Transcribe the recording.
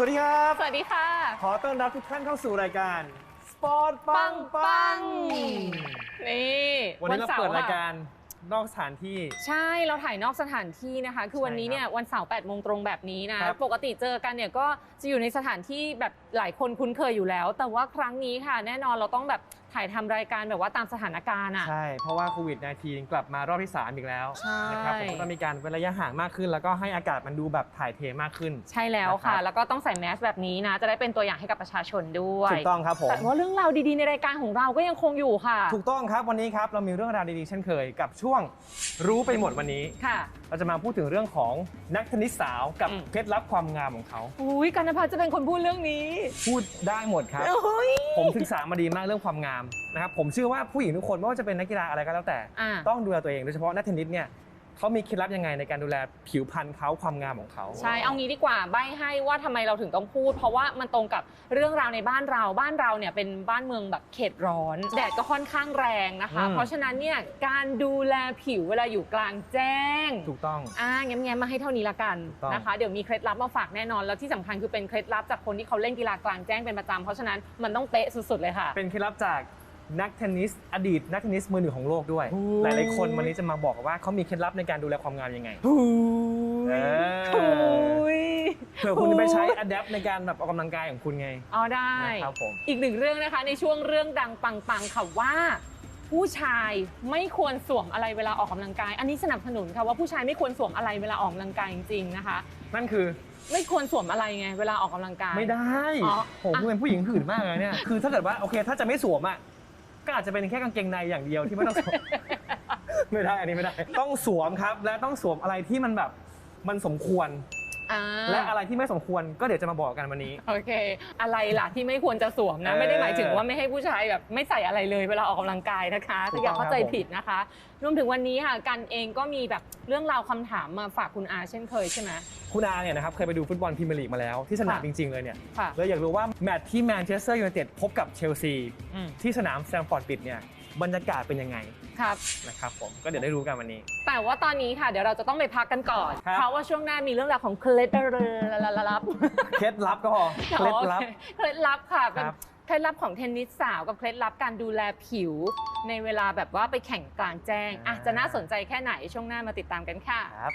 วัสดีครับ สวัสดีค่ะ ขอต้อนรับทุกท่านเข้าสู่รายการสปอร์ตปังปังนี่วันนี้เราเปิดรายอะการนอกสถานที่ ใช่เราถ่ายนอกสถานที่นะคะ คือวันนี้เนี่ยวันเสาร์8โมงตรงแบบนี้นะ ครับ ปกติเจอกันเนี่ยก็จะอยู่ในสถานที่แบบหลายคนคุ้นเคยอยู่แล้ว แต่ว่าครั้งนี้ค่ะ แน่นอนเราต้องแบบ ถ่ายทำรายการแบบว่าตามสถานการณ์อะ ใช่ เพราะว่าโควิด -19 กลับมารอบที่ 3 อีกแล้วใช่ นะครับผมก็ต้องมีการเว้นระยะห่างมากขึ้น แล้วก็ให้อากาศมันดูแบบถ่ายเทมากขึ้น ใช่แล้วค่ะ นะครับ แล้วก็ต้องใส่แมสแบบนี้นะ จะได้เป็นตัวอย่างให้กับประชาชนด้วยถูกต้องครับผม แต่ว่าเรื่องราวดีๆในรายการของเราก็ยังคงอยู่ค่ะ ถูกต้องครับวันนี้ครับเรามีเรื่องราวดีๆเช่นเคยกับช่วงรู้ไปหมดวันนี้ ค่ะ เราจะมาพูดถึงเรื่องของนักเทนนิสสาวกับอืม เคล็ดลับความงามของเขาอุ้ยกันนภัสจะเป็นคนพูดเรื่องนี้พูดได้หมดครับ โอ้ย ผมศึกษามาดีมากเรื่องความงามนะครับผมเชื่อว่าผู้หญิงทุกคนไม่ว่าจะเป็นนักกีฬาอะไรก็แล้วแต่ อ่า ต้องดูแลตัวเองโดยเฉพาะนักเทนนิสเนี่ย เขามีเคล็ดลับยังไงในการดูแลผิวพรรณเขาความงามของเขา ใช่ เอางี้ดีกว่าใบให้ว่าทำไมเราถึงต้องพูด เพราะว่ามันตรงกับเรื่องราวในบ้านเรา บ้านเราเนี่ยเป็นบ้านเมืองแบบเขตร้อน แดดก็ค่อนข้างแรงนะคะเพราะฉะนั้นเนี่ยการดูแลผิวเวลาอยู่กลางแจ้ง ถูกต้อง อ่าแง้มๆมาให้เท่านี้ละกันถูกต้อง นะคะ เดี๋ยวมีเคล็ดลับมาฝากแน่นอน แล้วที่สำคัญคือเป็นเคล็ดลับจากคนที่เขาเล่นกีฬากลางแจ้งเป็นประจำเพราะฉะนั้นมันต้องเป๊ะสุดๆเลยค่ะ เป็นเคล็ดลับจาก นักเทนนิสอดีตนักเทนนิสมือหนึ่งของโลกด้วยโอ้หลายๆคนวันนี้จะมาบอกว่าเขามีเคล็ดลับในการดูแลความงามยังไงหูเอยอหูยเผื่อคุณจะไปใช้อัดแอปในการแบบออกกำลังกายของคุณไงอ๋อได้นะครับผมอีกหนึ่งเรื่องนะคะในช่วงเรื่องดังปังๆค่ะว่าผู้ชายไม่ควรสวมอะไรเวลาออกกำลังกาย อันนี้สนับสนุนค่ะว่าผู้ชายไม่ควรสวมอะไรเวลาออกกำลังกายจริงๆนะคะ นั่นคือไม่ควรสวมอะไรไงเวลาออกกำลังกาย ไม่ได้อ๋อผมอะเป็นผู้หญิงหื่นมากเลยเนี่ย คือถ้าเกิดว่าโอเคถ้าจะไม่สวมอะ ก็อาจจะเป็นแค่กางเกงในอย่างเดียวที่ไม่ต้องสวม ไม่ได้อันนี้ไม่ได้ ต้องสวมครับ และต้องสวมอะไรที่มันแบบมันสมควร อ่าและอะไรที่ไม่สมควรก็เดี๋ยวจะมาบอกกันวันนี้ โอเค อะไรล่ะที่ไม่ควรจะสวมนะ เออไม่ได้หมายถึงว่าไม่ให้ผู้ชายแบบไม่ใส่อะไรเลยเวลาออกกำลังกายนะคะถูถ้ากอย่าต้องเข้าใจครับผมผิดนะคะ รวมถึงวันนี้ค่ะกันเองก็มีแบบเรื่องราวคำถามมาฝากคุณอาเช่นเคยใช่ไหม คุณอาเนี่ยนะครับเคยไปดูฟุตบอลพรีเมียร์ลีกมาแล้ว ที่สนามค่ะ จริง ๆ เลยเนี่ยค่ะเลยอยากรู้ว่าแมตช์ที่แมนเชสเตอร์ยูไนเต็ดพบกับเชลซี อืมที่สนามแซมฟอร์ดบิดเนี่ย บรรยากาศเป็นยังไงครับ นะครับผมก็เดี๋ยวได้รู้กันวันนี้ แต่ว่าตอนนี้ค่ะเดี๋ยวเราจะต้องไปพักกันก่อน ครับ เพราะว่าช่วงหน้ามีเรื่องราวของเคล็ดลับเคล็ดลับก็พอเคล็ดลับโอเคเคล็ดลับค่ะเป็นครับ เคล็ดลับของเทนนิสสาวกับเคล็ดลับการดูแลผิว ในเวลาแบบว่าไปแข่งกลางแจ้งอะจะน่าสนใจแค่ไหนช่วงหน้ามาติดตามกันค่ะ ครับ